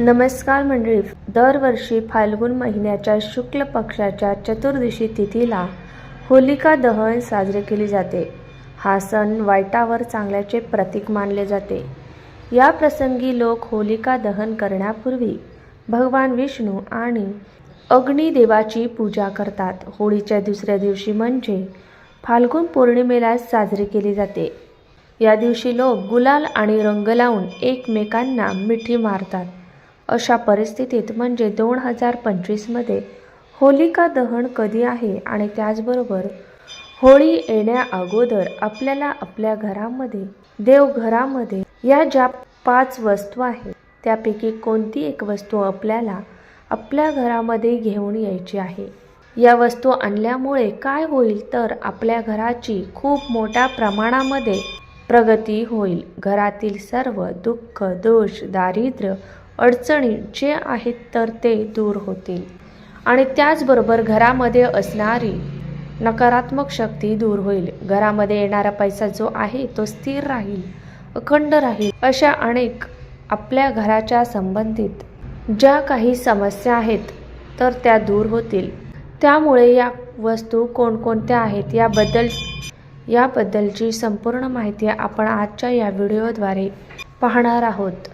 नमस्कार मंडळी. दरवर्षी फाल्गुन महिन्याच्या शुक्ल पक्षाच्या चतुर्दशी तिथीला होलिका दहन साजरे केले जाते. हा सण वाईटावर चांगल्याचे प्रतीक मानले जाते. या प्रसंगी लोक होलिका दहन करण्यापूर्वी भगवान विष्णू आणि अग्निदेवाची पूजा करतात. होळीच्या दुसऱ्या दिवशी म्हणजे फाल्गुन पौर्णिमेला साजरी केली जाते. या दिवशी लोक गुलाल आणि रंग लावून एकमेकांना मिठी मारतात. अशा परिस्थितीत म्हणजे दोन हजार पंचवीसमध्ये होलिका दहन कधी आहे आणि त्याचबरोबर होळी येण्या अगोदर आपल्याला आपल्या घरामध्ये देवघरामध्ये या ज्या पाच वस्तू आहेत त्यापैकी कोणती एक वस्तू आपल्याला आपल्या घरामध्ये घेऊन यायची आहे? या वस्तू आणल्यामुळे काय होईल तर आपल्या घराची खूप मोठ्या प्रमाणामध्ये प्रगती होईल. घरातील सर्व दुःख दोष दारिद्र्य अडचणी जे आहेत तर ते दूर होतील. आणि त्याचबरोबर घरामध्ये असणारी नकारात्मक शक्ती दूर होईल. घरामध्ये येणारा पैसा जो आहे तो स्थिर राहील अखंड राहील. अशा अनेक आपल्या घराच्या संबंधित ज्या काही समस्या आहेत तर त्या दूर होतील. त्यामुळे या वस्तू कोणकोणत्या आहेत याबद्दल याबद्दलची संपूर्ण माहिती आपण आजच्या या व्हिडिओद्वारे पाहणार आहोत.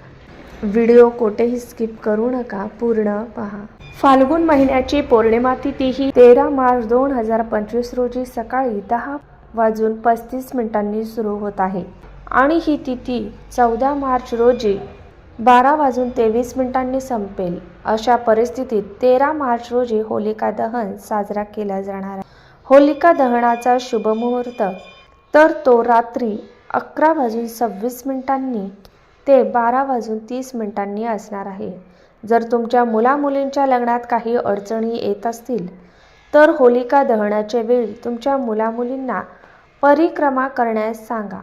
व्हिडिओ कोठेही स्किप करू नका पूर्ण पहा. फाल्गुन महिन्याची पौर्णिमा तिथी ही तेरा मार्च दोन हजार पंचवीस रोजी सकाळी दहा वाजून पस्तीस मिनिटांनी सुरू होत आहे. आणि ही तिथी चौदा मार्च रोजी बारा वाजून तेवीस मिनिटांनी संपेल. अशा परिस्थितीत तेरा मार्च रोजी होलिका दहन साजरा केला जाणार होलिका दहनाचा शुभ मुहूर्त तर तो रात्री अकरा वाजून सव्वीस मिनिटांनी ते बारा वाजून तीस मिनिटांनी असणार आहे. जर तुमच्या मुलामुलींच्या लग्नात काही अडचणी येत असतील तर होलिका दहनाच्या वेळी तुमच्या मुलामुलींना परिक्रमा करण्यास सांगा.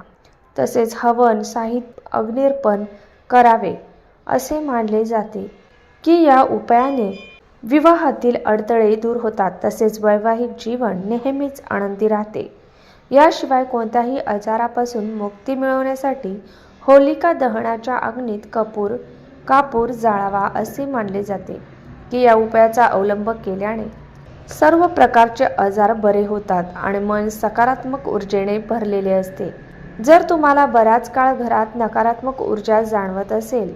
तसेच हवन साहित्य अग्निर्पण करावे असे मानले जाते की या उपायाने विवाहातील अडथळे दूर होतात. तसेच वैवाहिक जीवन नेहमीच आनंदी राहते. याशिवाय कोणत्याही आजारापासून मुक्ती मिळवण्यासाठी होलिका दहनाच्या अग्नीत कपूर कापूर जाळावा असे मानले जाते की या उपायाचा अवलंब केल्याने सर्व प्रकारचे आजार बरे होतात आणि मन सकारात्मक ऊर्जेने भरलेले असते. जर तुम्हाला बराच काळ घरात नकारात्मक ऊर्जा जाणवत असेल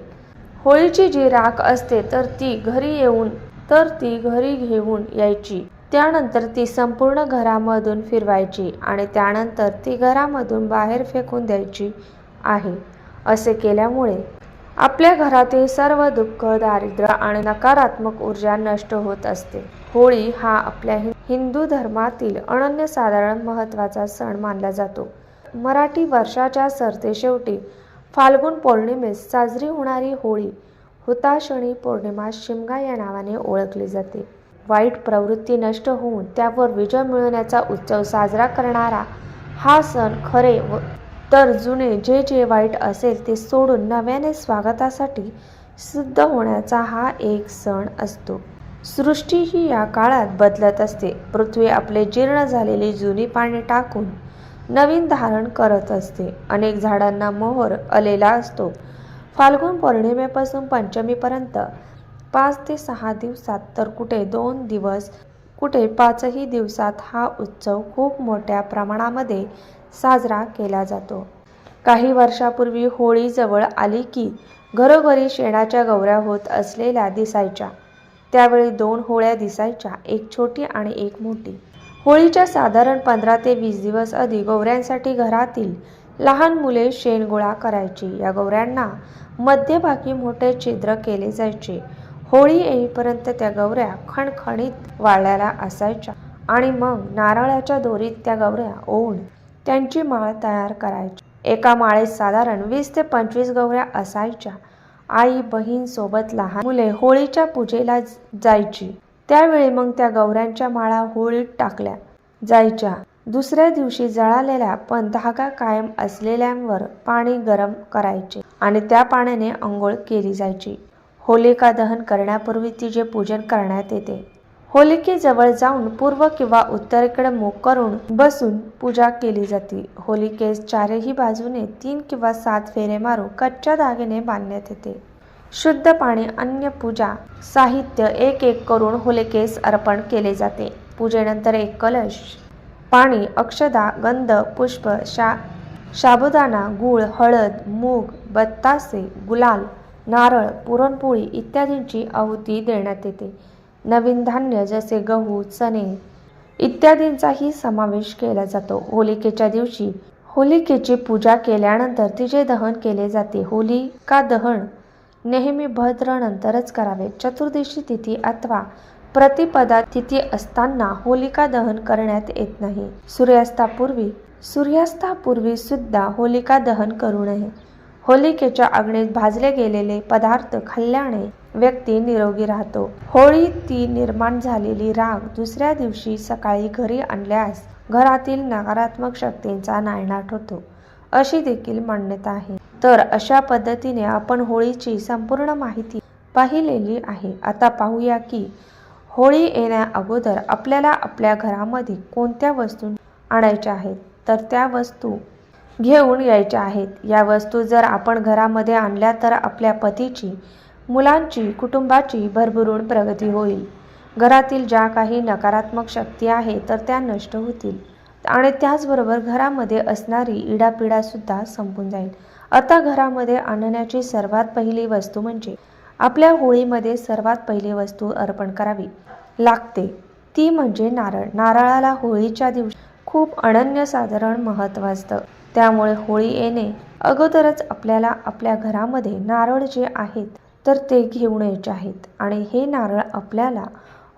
होळीची जी राख असते तर ती घरी येऊन तर ती घरी घेऊन यायची. त्यानंतर ती संपूर्ण घरामधून फिरवायची आणि त्यानंतर ती घरामधून बाहेर फेकून द्यायची आहे. असे केल्यामुळे आपल्या घरातील सर्व दुःख दारिद्र्य आणि नकारात्मक ऊर्जा नष्ट होत असते. होळी हा आपल्या हिंदू धर्मातील अनन्यसाधारण महत्त्वाचा सण मानला जातो. मराठी वर्षाच्या सरतेशेवटी फाल्गुन पौर्णिमेस साजरी होणारी होळी हुताशणी पौर्णिमा शिमगा या नावाने ओळखली जाते. वाईट प्रवृत्ती नष्ट होऊन त्यावर विजय मिळवण्याचा उत्सव साजरा करणारा हा सण खरे व तर जुने जे जे वाईट असेल ते सोडून नव्याने स्वागतासाठी सिद्ध होण्याचा हा एक सण असतो. सृष्टी ही या काळात बदलत असते. पृथ्वी आपले जीर्ण झालेली जुनी पाने टाकून नवीन धारण करत असते. अनेक झाडांना मोहर आलेला असतो. फाल्गुन पौर्णिमेपासून पंचमीपर्यंत पाच ते सहा दिवसात तर कुठे दोन दिवस कुठे पाचही दिवसात हा उत्सव खूप मोठ्या प्रमाणामध्ये साजरा केला जातो. काही वर्षापूर्वी होळी जवळ आली की घरोघरी शेणाच्या गौऱ्या होत असलेल्या दिसायच्या. त्यावेळी दोन होळ्या दिसायच्या एक छोटी आणि एक मोठी. होळीच्या साधारण पंधरा ते वीस दिवस आधी गौऱ्यांसाठी घरातील लहान मुले शेण गोळा करायची. या गौऱ्यांना मध्यभागी मोठे छिद्र केले जायचे. होळी येईपर्यंत त्या गौऱ्या खणखणीत वाळलेल्या असायच्या आणि मग नारळाच्या दोरीत त्या गौऱ्या ओढ त्यांची माळ तयार करायची. एका माळेत साधारण वीस ते पंचवीस गौऱ्या असायच्या. आई बहीण सोबत लहान मुले होळीच्या पूजेला जायची. त्यावेळी मग त्या गौऱ्यांच्या माळा होळीत टाकल्या जायच्या. दुसऱ्या दिवशी जळालेल्या पण धागा कायम असलेल्यांवर पाणी गरम करायचे आणि त्या पाण्याने आंघोळ केली जायची. होलिका दहन करण्यापूर्वी तिचे पूजन करण्यात येते. होलिकेजवळ जाऊन पूर्व किंवा उत्तरेकडे मुख करून बसून पूजा केली जाते. होलिकेस चारही बाजूने तीन किंवा सात फेरे मारून कच्च्या दागिने बांधण्यात येते. शुद्ध पाणी अन्य पूजा साहित्य एक एक करून होलिकेस अर्पण केले जाते. पूजेनंतर एक कलश पाणी अक्षदा गंध पुष्प शा साबुदाणा गूळ हळद मूग बत्तासे गुलाल नारळ पुरणपोळी इत्यादींची आहुती देण्यात येते. नवीन धान्य जसे गहू चणे इत्यादींचाही समावेश केला जातो. होलिकेच्या दिवशी होलिकेची पूजा केल्यानंतर तिचे दहन केले जाते. होलिका दहन नेहमी भद्र नंतरच करावे. चतुर्दशी तिथी अथवा प्रतिपदा तिथी असताना होलिका दहन करण्यात येत नाही. सूर्यास्तापूर्वी सूर्यास्तापूर्वी सुद्धा होलिका दहन करू नये. होलिकेच्या अग्नीत भाजले गेलेले पदार्थ खाल्ल्याने व्यक्ती निरोगी राहतो. होळी ती निर्माण झालेली राग दुसऱ्या दिवशी सकाळी घरी आणल्यास घरातील नकारात्मक शक्तींचा नायनाट होतो. अशी देखील मान्यता आहे. तर अशा पद्धतीने आपण होळीची संपूर्ण माहिती पाहिलेली आहे. आता पाहूया की होळी येण्या अगोदर आपल्याला आपल्या घरामध्ये कोणत्या वस्तू आणायच्या आहेत? तर त्या वस्तू घेऊन यायच्या आहेत. या वस्तू जर आपण घरामध्ये आणल्या तर आपल्या पतीची मुलांची कुटुंबाची भरभरून प्रगती होईल. घरातील ज्या काही नकारात्मक शक्ती आहे तर त्या नष्ट होतील. आणि त्याचबरोबर घरामध्ये असणारी इडापिडासुद्धा संपून जाईल. आता घरामध्ये आणण्याची सर्वात पहिली वस्तू म्हणजे आपल्या होळीमध्ये सर्वात पहिली वस्तू अर्पण करावी लागते. ती म्हणजे नारळ. नारळाला होळीच्या दिवशी खूप अनन्यसाधारण महत्त्व असतं. त्यामुळे होळी येणे अगोदरच आपल्याला आपल्या घरामध्ये नारळ जे आहेत तर ते घेऊन यायचे आहेत. आणि हे नारळ आपल्याला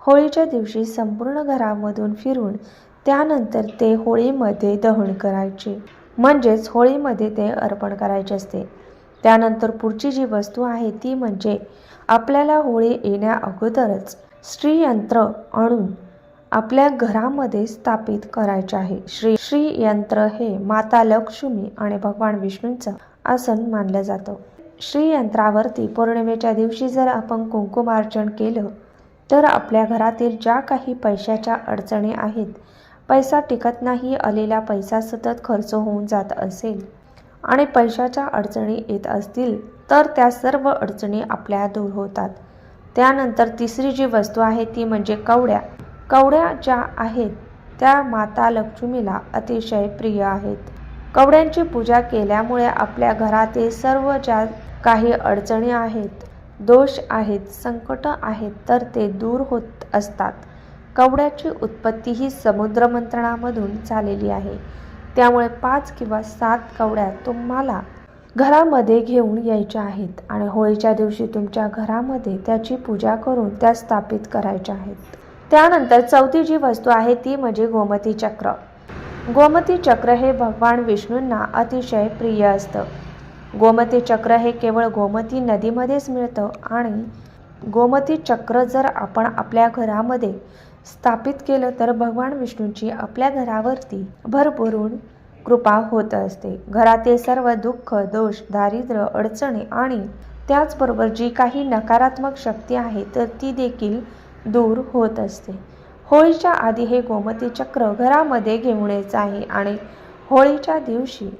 होळीच्या दिवशी संपूर्ण घरामधून फिरून त्यानंतर ते होळीमध्ये दहन करायचे. म्हणजेच होळीमध्ये ते अर्पण करायचे असते. त्यानंतर पुढची जी वस्तू आहे ती म्हणजे आपल्याला होळी येण्या अगोदरच श्रीयंत्र आणून आपल्या घरामध्ये स्थापित करायचे आहे. श्री श्रीयंत्र हे माता लक्ष्मी आणि भगवान विष्णूंचं आसन मानलं जातं. श्रीयंत्रावरती पौर्णिमेच्या दिवशी जर आपण कुंकुमार्चन केलं तर आपल्या घरातील ज्या काही पैशाच्या अडचणी आहेत पैसा टिकत नाही आलेला पैसा सतत खर्च होऊन जात असेल आणि पैशाच्या अडचणी येत असतील तर त्या सर्व अडचणी आपल्या दूर होतात. त्यानंतर तिसरी जी वस्तू आहे ती म्हणजे कवड्या. कवड्या ज्या आहेत त्या माता लक्ष्मीला अतिशय प्रिय आहेत. कवड्यांची पूजा केल्यामुळे आपल्या घरातील सर्व ज्या काही अडचणी आहेत दोष आहेत संकट आहेत तर ते दूर होत असतात. कवड्याची उत्पत्ती ही समुद्र मंथनामधून झालेली आहे. त्यामुळे पाच किंवा सात कवड्या तुम्हाला घरामध्ये घेऊन यायच्या आहेत आणि होळीच्या दिवशी तुमच्या घरामध्ये त्याची पूजा करून त्या स्थापित करायच्या आहेत. त्यानंतर चौथी जी वस्तू आहे ती म्हणजे गोमती चक्र गोमती चक्र हे भगवान विष्णूंना अतिशय प्रिय असतं. गोमती चक्र हे केवळ गोमती नदीमध्येच मिळतं आणि गोमती चक्र जर आपण आपल्या घरामध्ये स्थापित केलं तर भगवान विष्णूची आपल्या घरावरती भरभरून कृपा होत असते. घरातील सर्व दुःख दोष दारिद्र्य अडचणी आणि त्याचबरोबर जी काही नकारात्मक शक्ती आहे तर ती देखील दूर होत असते. होळीच्या आधी हे गोमती चक्र घरामध्ये घेऊन यायचं आहे आणि होळीच्या दिवशी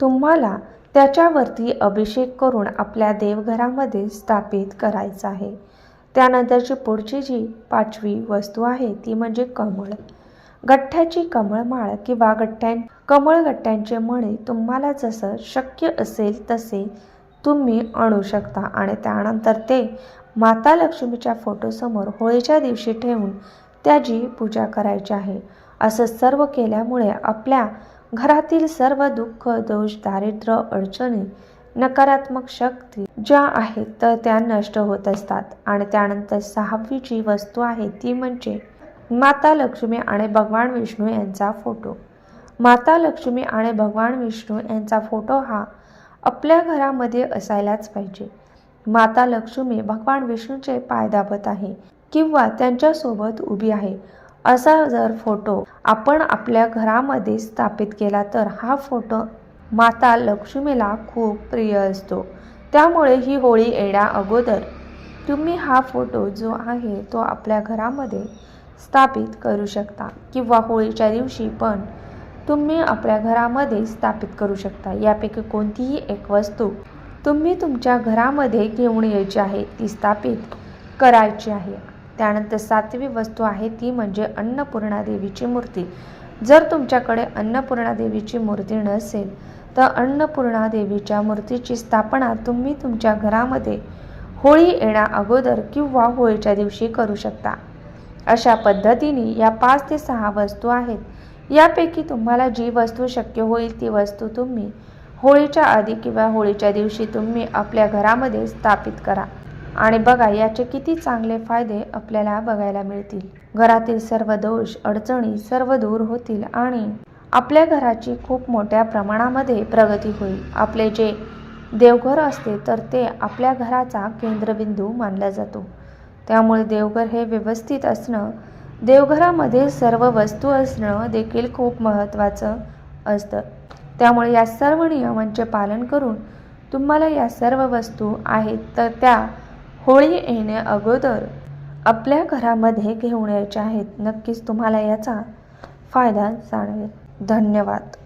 तुम्हाला त्याच्यावरती अभिषेक करून आपल्या देवघरामध्ये स्थापित करायचं आहे. त्यानंतरची पुढची जी पाचवी वस्तू आहे ती म्हणजे कमळ. गठ्ठ्याची कमळमाळ किंवा गठ्ठ्यां कमळ गठ्ठ्यांचे मळे तुम्हाला जसं शक्य असेल तसे तुम्ही आणू शकता. आणि त्यानंतर ते माता लक्ष्मीच्या फोटोसमोर होळीच्या दिवशी ठेवून त्याची पूजा करायची आहे. असं सर्व केल्यामुळे आपल्या घरातील सर्व दुःख दोष दारिद्र्य अडचणी नकारात्मक शक्ती ज्या आहेत तर त्या नष्ट होत असतात. आणि त्यानंतर सहावी जी वस्तू आहे ती म्हणजे माता लक्ष्मी आणि भगवान विष्णू यांचा फोटो. माता लक्ष्मी आणि भगवान विष्णू यांचा फोटो हा आपल्या घरामध्ये असायलाच पाहिजे. माता लक्ष्मी भगवान विष्णूचे पाय दाबत आहे किंवा त्यांच्यासोबत उभी आहे. असा जर फोटो आपण आपल्या घरामध्ये स्थापित केला तर हा फोटो माता लक्ष्मीला खूप प्रिय असतो. त्यामुळे ही होळी येण्या अगोदर तुम्ही हा फोटो जो आहे तो आपल्या घरामध्ये स्थापित करू शकता किंवा होळीच्या दिवशी पण तुम्ही आपल्या घरामध्ये स्थापित करू शकता. यापैकी कोणतीही एक वस्तू तुम्ही तुमच्या घरामध्ये घेऊन यायची आहे ती स्थापित करायची आहे. त्यानंतर सातवी वस्तू आहे ती म्हणजे अन्नपूर्णा देवीची मूर्ती. जर तुमच्याकडे अन्नपूर्णा देवीची मूर्ती नसेल तर अन्नपूर्णा देवीच्या मूर्तीची स्थापना तुम्ही तुमच्या घरामध्ये होळी येण्या अगोदर किंवा होळीच्या दिवशी करू शकता. अशा पद्धतीने या पाच ते सहा वस्तू आहेत. यापैकी तुम्हाला जी वस्तू शक्य होईल ती वस्तू तुम्ही होळीच्या आधी किंवा होळीच्या दिवशी तुम्ही आपल्या घरामध्ये स्थापित करा. आणि बघा याचे किती चांगले फायदे आपल्याला बघायला मिळतील. घरातील सर्व दोष अडचणी सर्व दूर होतील आणि आपल्या घराची खूप मोठ्या प्रमाणामध्ये प्रगती होईल. आपले जे देवघर असते तर ते आपल्या घराचा केंद्रबिंदू मानला जातो. त्यामुळे देवघर हे व्यवस्थित असणं देवघरामध्ये सर्व वस्तू असणं देखील खूप महत्त्वाचं असतं. त्यामुळे या सर्व नियमांचे पालन करून तुम्हाला या सर्व वस्तू आहेत तर त्या होळी येण्या अगोदर आपल्या घरामध्ये घेऊन यायच्या आहेत. नक्कीच तुम्हाला याचा फायदा जाणवेल. धन्यवाद.